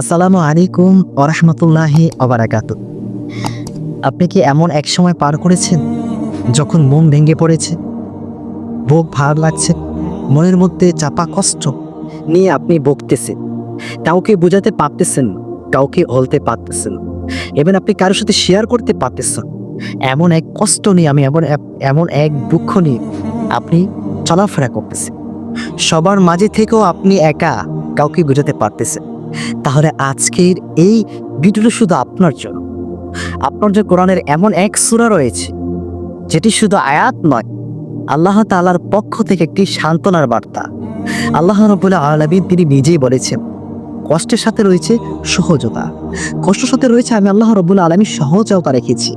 আসসালামু আলাইকুম ওরহমতুল্লাহি অবরাকাত আপনি কি এমন এক সময় পার করেছেন যখন মন ভেঙে পড়েছে? বুক ভার লাগছে, মনের মধ্যে চাপা কষ্ট নিয়ে আপনি বকতেছেন কাউকে বোঝাতে পারতেছেন কাউকে হলতে পারতেছেন না। এবং আপনি কারোর সাথে শেয়ার করতে পারতেছেন এমন এক কষ্ট নিয়ে আমি, এমন এমন এক দুঃখ নিয়ে আপনি চলাফেরা করতেছেন। সবার মাঝে থেকেও আপনি একা কাউকে বোঝাতে পারতেছেন তাহলে আজকের এই ভিডিওটা শুধু আপনার জন্য। আপনার যে কোরআনের এমন এক সূরা রয়েছে, যেটি শুধু আয়াত নয়, আল্লাহ তাআলার পক্ষ থেকে একটি সান্ত্বনার বার্তা। আল্লাহ রবুল্লাহ আলমিন তিনি নিজেই বলেছেন, কষ্টের সাথে রয়েছে সহজতা। কষ্টের সাথে রয়েছে আমি আল্লাহ রবুল্লাহ আলমী সহজতা রেখেছি।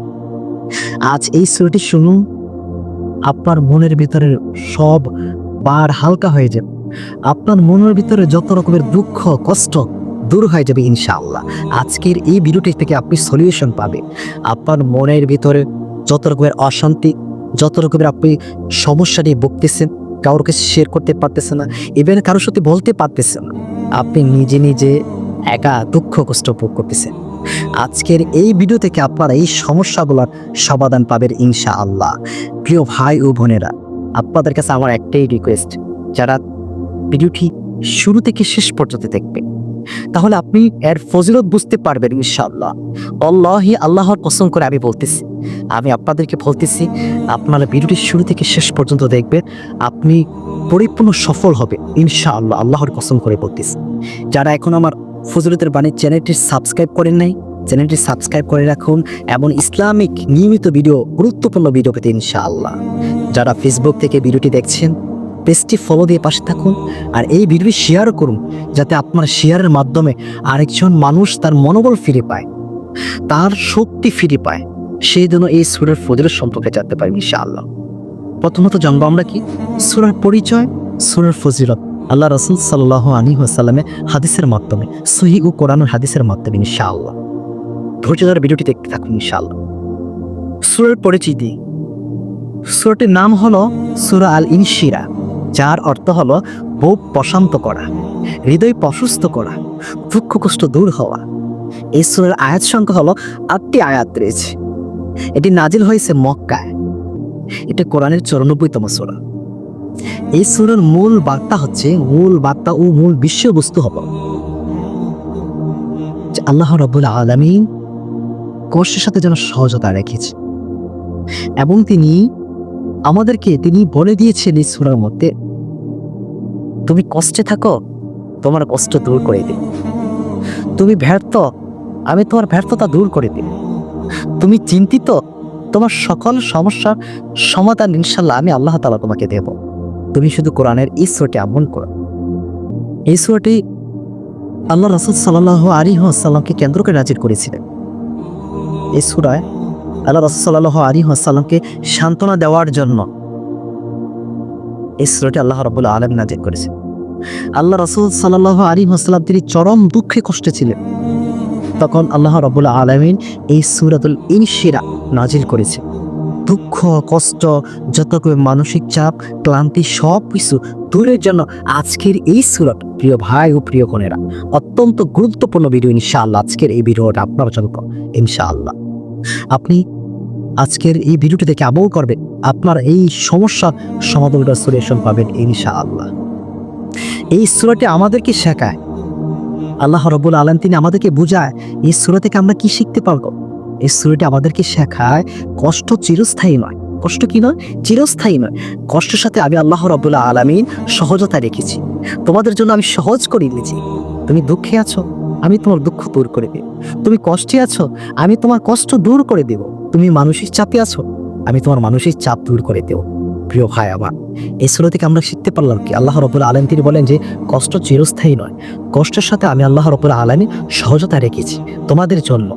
আজ এই সুরটি শুনুন, আপনার মনের ভিতরে সব বার হালকা হয়ে যাবে। আপনার মনের ভিতরে যত রকমের দুঃখ, কষ্ট দূর হয়ে যাবে ইনশাআল্লাহ। আজকের এই ভিডিওটি থেকে আপনি সলিউশন পাবেন। আপনার মনের ভিতরে যত রকমের অশান্তি যত রকমের আপনি সমস্যা নিয়ে ভুগতেছেন কারোকে শেয়ার করতে পারতেছেন না ইভেন কারোর সাথে বলতে পারতেছেন না, আপনি নিজে নিজে একা দুঃখ কষ্ট ভোগ করতেছেন। আজকের এই ভিডিও থেকে আপনারা এই সমস্যাগুলোর সমাধান পাবেন ইনশাআল্লাহ। প্রিয় ভাই ও বোনেরা, আপনাদের কাছে আমার একটাই রিকোয়েস্ট যারা ভিডিওটি শুরু থেকে শেষ পর্যন্ত দেখবে তাহলে আপনি এর ফজিলত বুঝতে পারবেন ইনশাআল্লাহ। অল্লাহি আল্লাহর কসম করে আমি বলতেছি, আমি আপনাদেরকে বলতেছি, আপনারা ভিডিওটি শুরু থেকে শেষ পর্যন্ত দেখবেন, আপনি পরিপূর্ণ সফল হবে ইনশাআল্লাহ, আল্লাহর কসম করে বলতেছি। যারা এখন আমার ফজিলতের বাণী চ্যানেলটি সাবস্ক্রাইব করেন নাই, চ্যানেলটি সাবস্ক্রাইব করে রাখুন এবং ইসলামিক নিয়মিত ভিডিও, গুরুত্বপূর্ণ ভিডিও পেতে ইনশাআল্লাহ। যারা ফেসবুক থেকে ভিডিওটি দেখছেন পেজটি ফলো দিয়ে পাশে থাকুন আর এই ভিডিওটি শেয়ার করুন, যাতে আপনার শেয়ারের মাধ্যমে আরেকজন মানুষ তার মনোবল ফিরে পায়, তার শক্তি ফিরে পায়। সেই জন্য এই সুরের ফজিলত সম্পর্কে জানতে পারি ইনশাআল্লাহ। প্রথমত জানব আমরা কি? সুরের পরিচয়, সুরের ফজিলত। আল্লাহ রসুল সাল্লাহ আলী ওয়াসাল্লামে হাদিসের মাধ্যমে, সহি ও কোরআনুর হাদিসের মাধ্যমে ইনশাআল্লাহ। ধৈর্য ধরে ভিডিওটি দেখতে থাকুন ইনশাআল্লাহ। সুরের পরিচিতি। সুরটির নাম হলো সুরা আল ইনশিরা যার অর্থ হলো বুক প্রশান্ত করা, হৃদয় প্রশস্ত করা, দুঃখ কষ্ট দূর হওয়া। এই সুরের আয়াত সংখ্যা হলো আটটি আয়াত রয়েছে এটি নাজিল হয়েছে মক্কায়। এটা কোরআনের চৌরানব্বইতম সুরা। এই সুরের মূল বার্তা হচ্ছে মূল বার্তা ও মূল বিষয়বস্তু যে আল্লাহ রবুল আলমিন কষ্টের সাথে যেন সহজতা রেখেছে। এবং তিনি আমাদেরকে তিনি বলে দিয়েছেন এই সুরার মধ্যে। তুমি কষ্টে থাকো, তোমার কষ্ট দূর করে দিই। তুমি ব্যর্থ, আমি তোমার ব্যর্থতা দূর করে দিই। তুমি চিন্তিত, তোমার সকল সমস্যার সমাধান ইনশাল্লাহ আমি আল্লাহ তালা তোমাকে দেব। তুমি শুধু কোরআনের এই সুরটি আমল করো। সুরটি আল্লাহ রসুল সাল্লাহ আলী আসাল্লামকে কেন্দ্র করে নাজির করেছিলেন। এই সুরায় আল্লাহ রসুল সাল্লাহ আলী আসাল্লামকে সান্ত্বনা দেওয়ার জন্য এই সুরটি আল্লাহ রবুল্লা আলম নাজির করেছে আল্লাহ রসুল সাল্লাহ আলী আসাল্লাম তিনি চরম দুঃখে কষ্টে ছিলেন। তখন আল্লাহ রবুল্লা আলমিন এই সুরাতুল ইনশিরা নাজিল করেছে দুঃখ, কষ্ট যত মানসিক চাপ, ক্লান্তি, সব কিছু দূরের জন্য আজকের এই সুরট প্রিয় ভাই ও প্রিয় বোনেরা, অত্যন্ত গুরুত্বপূর্ণ ভিডিও ইনশাআল্লাহ। আজকের এই ভিডিওটা আপনার জন্য, ইনশাআল্লাহ। আপনি আজকের এই ভিডিওটি দেখে আমল করবে, আপনার এই সমস্যার সমাধানটা সলিউশন পাবেন ইনশাআল্লাহ। এই সুরাটি আমাদেরকে শেখায়। আল্লাহ রবুল আলম তিনি আমাদেরকে বুঝায়, এই সুরা থেকে আমরা কি শিখতে পারব? এই সুরাটি আমাদেরকে শেখায়, কষ্ট চিরস্থায়ী নয়। কষ্ট কি নয়? চিরস্থায়ী নয়। কষ্টের সাথে আমি আল্লাহ রবুল্লাহ আলমিন সহজতা রেখেছি। তোমাদের জন্য আমি সহজ করে দিয়েছি। তুমি দুঃখে আছো? আমি তোমার দুঃখ দূর করে দেব। তুমি কষ্টে আছো, আমি তোমার কষ্ট দূর করে দেব। তুমি মানসিক চাপে আছো, আমি তোমার মানসিক চাপ দূর করে দেব। প্রিয় ভাই আমার, এই সুরা থেকে আমরা শিখতে পারলাম কি? আল্লাহ রবুল্লা আলম তিনি বলেন যে, কষ্ট চিরস্থায়ী নয়। কষ্টের সাথে আমি আল্লাহ রবুল্লা আলমী সহজতা রেখেছি, তোমাদের জন্য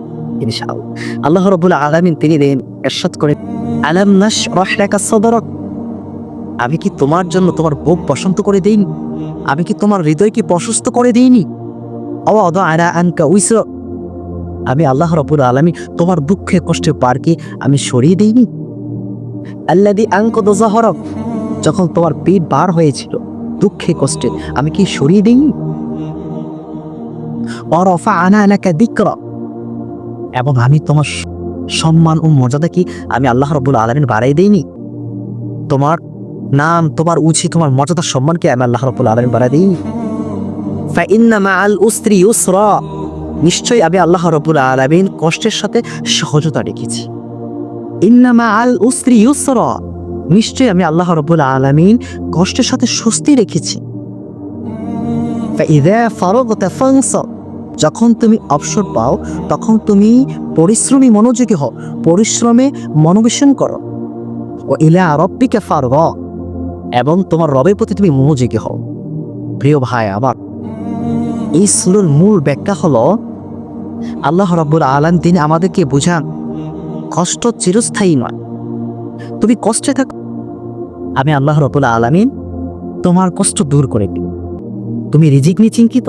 আল্লাহ রবুল্লা আলমিন তিনি করে আলাম আমি কি তোমার জন্য তোমার বুক বসন্ত করে দেইনি? আমি কি তোমার হৃদয়কে প্রশস্ত করে দিইনি? আনকা আমি আল্লাহ রবুল আলমী তোমার দুঃখে কষ্টে পারকে আমি সরিয়ে দিইনি? আল্লাদি আঙ্ক দোজাহরক যখন তোমার পেট বার হয়েছিল, দুঃখে কষ্টে আমি কি সরিয়ে দিইনি? অরফা আনা এলাকা দিক্র এবং আমি তোমার সম্মান ও মর্যাদা কি আমি আল্লাহ রব্বুল আলমিন বাড়াই দেইনি? তোমার নাম, তোমার উচি তোমার মর্যাদা সম্মানকে আমি আল্লাহ রব্বুল আলমিন বাড়াই দিইনি? ফাইন্না মাআল উসরি ইউসরা। নিশ্চয়ই আমি আল্লাহ রব্বুল আলামিন কষ্টের সাথে সহজতা রেখেছি। ইন্নামা আল উসরি ইউসরা। নিশ্চয়ই আমি আল্লাহ রব্বুল আলামিন কষ্টের সাথে স্বস্তি রেখেছি। যখন তুমি অবসর পাও, তখন তুমি পরিশ্রমী মনোযোগী হও, পরিশ্রমে মনোবেশন করো। ও ইলা রব্বিকা ফারগ। এবং তোমার রবের প্রতি তুমি মনোযোগী হও। প্রিয় ভাই আবার এই সুরের মূল ব্যাখ্যা হলো, আল্লাহ রব্বুল আলম তিনি আমাদেরকে বুঝান, কষ্ট চিরস্থায়ী নয়। তুমি কষ্টে থাকো আমি আল্লাহ রব্বুল আলমিন তোমার কষ্ট দূর করে দিই। তুমি রিজিক নিয়ে চিন্তিত?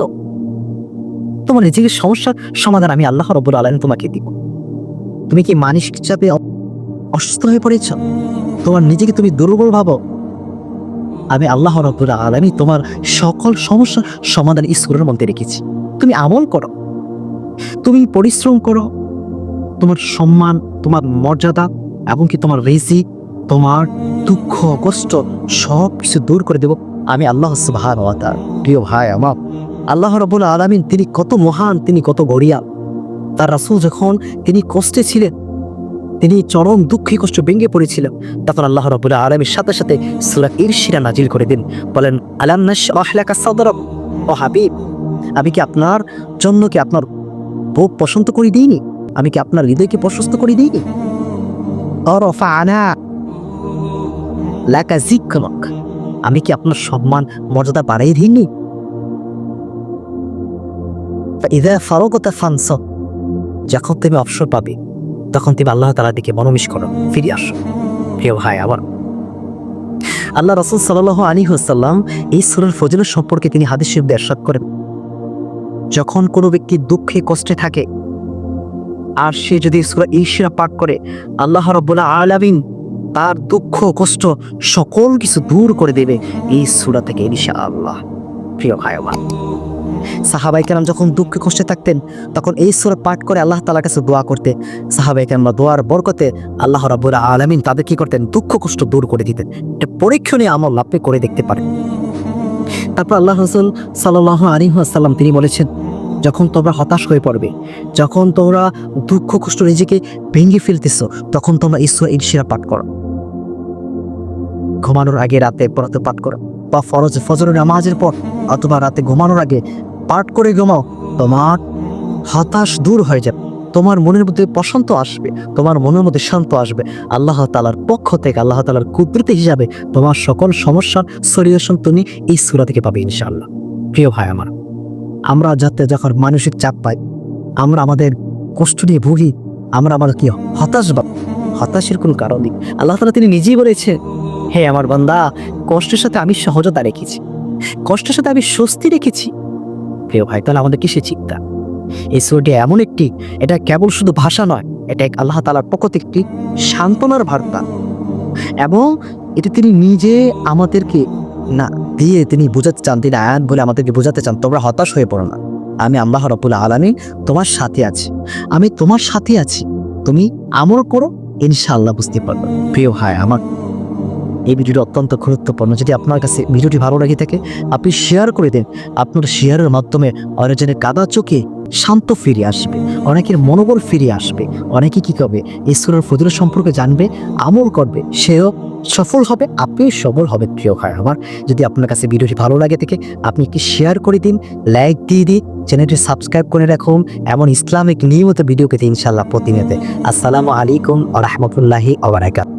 তোমার রিজিকের সমস্যার সমাধান আমি আল্লাহ রব্বুল আলমিন তোমাকে দিব। তুমি কি মানসিক চাপে অসুস্থ হয়ে পড়েছ? তোমার নিজেকে তুমি দুর্বল ভাবো? আমি আল্লাহ রব্বুল আলমী তোমার সকল সমস্যার সমাধান ঈশ্বরের মধ্যে রেখেছি। তুমি আমল করো। তুমি পরিশ্রম করো। তোমার সম্মান, তোমার মর্যাদা এমনকি তোমার রেজি তোমার দুঃখ, কষ্ট সব কিছু দূর করে দেব আমি আল্লাহ তাআলা। প্রিয় ভাই, আমার আল্লাহ রব্বুল আলমিন তিনি কত মহান, তিনি কত গড়িয়াল। তার রাসূল যখন তিনি কষ্টে ছিলেন তিনি চরম দুঃখী কষ্ট ভেঙে পড়েছিলেন। তখন আল্লাহ রবুল্লাহ আলমের সাথে সাথে সুরা ইরশিরা নাজিল করে দিন। বলেন আলান্নাকা সদরব ও হাবিব, আমি কি আপনার জন্য কি আপনার বুক পছন্দ করে দিইনি? আমি কি আপনার হৃদয়কে প্রশস্ত করে দিইনি? আমি কি আপনার সম্মান, মর্যাদা বাড়াই দিইনি? যখন তুমি অবসর পাবে তখন তুমি আল্লাহ তালার দিকে মনোমিশ করো, ফিরে আসো। প্রিয় ভাই, আবার। আল্লাহ রসুল সাল্লাহ আলী হুসাল্লাম এই সুরের ফজলের সম্পর্কে তিনি হাদিস শরীফ এরশাদ করেন। যখন কোনো ব্যক্তি দুঃখে, কষ্টে থাকে, আর সে যদি সুরা ঈশিরা পাঠ করে, আল্লাহ রব্বুল্লাহ আলামিন তার দুঃখ, কষ্ট সকল কিছু দূর করে দেবে, এই সুরা থেকে ইনশা আল্লাহ প্রিয় ভাই সাহাবাই কেরাম যখন দুঃখে কষ্টে থাকতেন, তখন এই সুরা পাঠ করে আল্লাহ তালার কাছে দোয়া করতে। সাহাবাই কেরাম দোয়ার বরকতে আল্লাহ রাবুল আলমিন তাদের কি করতেন? দুঃখ কষ্ট দূর করে দিতেন। এটা পরীক্ষণীয় আমল আপনি করে দেখতে পারেন। তারপর আল্লাহ রসুল সাল্লাহ আলী আসাল্লাম তিনি বলেছেন, যখন তোমরা হতাশ হয়ে পড়বে, যখন তোমরা দুঃখ কষ্ট নিজেকে ভেঙে ফেলতেছ, তখন তোমরা ঈশ্বর ইনশিরা পাঠ করো। ঘুমানোর আগে রাতে পড়াতে পাঠ করো। বা ফরজ, ফজরের নামাজের পর অথবা রাতে ঘুমানোর আগে পাঠ করে ঘুমাও, তোমার হতাশ দূর হয়ে যাবে, তোমার মনের মধ্যে প্রশান্ত আসবে, তোমার মনের মধ্যে শান্ত আসবে। আল্লাহ তালার পক্ষ থেকে, আল্লাহ তালার কুদরতি হিসাবে তোমার সকল সমস্যার সলিউশন তুমি এই সুরা থেকে পাবে ইনশাআল্লাহ। প্রিয় ভাই আমার, আমরা যাতে যখন মানসিক চাপ পাই, আমরা আমাদের কষ্ট নিয়ে ভুগি, আমরা আমার কি হতাশ বা হতাশের কোনো কারণ নেই। আল্লাহ তালা তিনি নিজেই বলেছে, হে আমার বান্দা, কষ্টের সাথে আমি সহজতা রেখেছি। কষ্টের সাথে আমি স্বস্তি রেখেছি। প্রিয় ভাই, তাহলে আমাদের কিসে চিন্তা? এই সুরটি এমন একটি, এটা কেবল শুধু ভাষা নয়, এটা এক আল্লাহ তালার পক্ষ একটি সান্ত্বনার বার্তা। এবং এটা তিনি নিজে আমাদেরকে, না, দিয়ে তিনি বোঝাতে চান, তিনি আয়াত বলে আমাদেরকে বোঝাতে চান, তোমরা হতাশ হয়ে পড়ো না। আমি আল্লাহ রবুল আলমী তোমার সাথে আছি। আমি তোমার সাথে আছি। তুমি আমল করো, ইনশাআল্লাহ বুঝতে পারবে। প্রিয় ভাই, আমার এই ভিডিওটি অত্যন্ত গুরুত্বপূর্ণ। যদি আপনার কাছে ভিডিওটি ভালো লাগে থাকে, আপনি শেয়ার করে দিন। আপনার শেয়ারের মাধ্যমে অনেকজনের কাদা চোখে শান্ত ফিরে আসবে, অনেকের মনোবল ফিরে আসবে, অনেকে কি করবে? ঈশ্বরের ফজল সম্পর্কে জানবে, আমল করবে, সেও সফল হবে, আপনি সফল হবে, প্রিয় ভাই আমার যদি আপনার কাছে ভিডিওটি ভালো লাগে থেকে, আপনি একটি শেয়ার করে দিন লাইক দিয়ে দিন, চ্যানেলটি সাবস্ক্রাইব করে রাখুন, এমন ইসলামিক নিয়মিত ভিডিও পেতে ইনশাল্লাহ প্রতিনিয়ত। আসসালামু আলাইকুম আ রহমতুল্লাহি আবরাকাত